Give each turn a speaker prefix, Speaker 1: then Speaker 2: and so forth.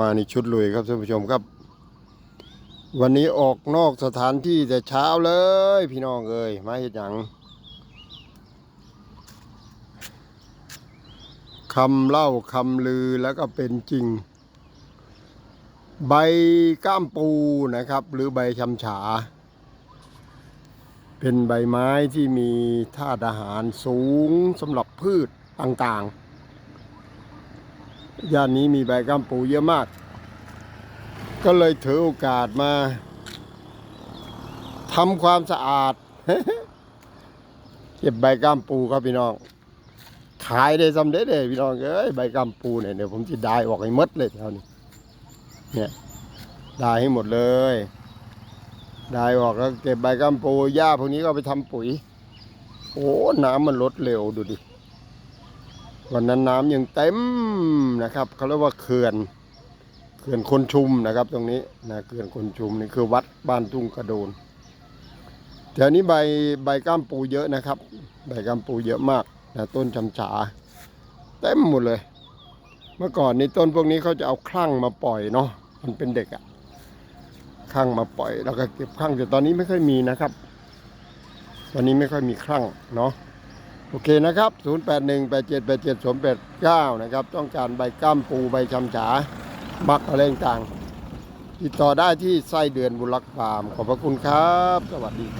Speaker 1: มาในชุดลุยครับท่านผู้ชมครับ วันนี้ออกนอกสถานที่แต่เช้าเลย พี่น้องเอ้ยมาเห็ดหยังคำเล่าคำลือแล้วก็เป็นจริง ใบก้ามปูนะครับ หรือใบชำฉา เป็นใบไม้ที่มีธาตุอาหารสูงสำหรับพืชต่างๆ ย่านนี้มีใบก้ามปูเยอะมาก ก็เลยถือโอกาสมาทำความสะอาด เก็บใบก้ามปูครับพี่น้อง ขายได้สำเร็จเลยพี่น้องเอ้ยใบก้ามปูเนี่ยเดี๋ยวผมจะได้ออกให้หมดเลยเท่านี้เนี่ยได้ให้หมดเลยได้ออกแล้วเก็บใบกัมปูหญ้าพวกนี้ก็ไปทำปุ๋ย โอ้น้ำมันลดเร็วดูดิ วันนั้นน้ำยังเต็มนะครับเขาเรียกว่าเขื่อนเขื่อนคนชุมนะครับ ตรงนี้นะเขื่อนคนชุมนี่คือวัดบ้านทุ่งกระโดนแถวนี้ใบใบก้ามปูเยอะนะครับ ใบก้ามปูเยอะมากนะต้นชำฉาเต็มหมดเลย เมื่อก่อนนี้ต้นพวกนี้เขาจะเอาคลั่งมาปล่อยเนาะมันเป็นเด็กอะคลั่งมาปล่อย แล้วก็เก็บคลั่งแต่ตอนนี้ไม่ค่อยมีนะครับ ตอนนี้ไม่ค่อยมีคลั่งเนาะ โอเคนะครับ 0 8 1 8 7 8 7 2 8 9 นะครับ ต้องการใบก้ามปูใบชำฉา มักอะไรต่าง ติดต่อได้ที่ไส้เดือนบุรักฟาร์ม ขอบพระคุณครับ สวัสดีครับ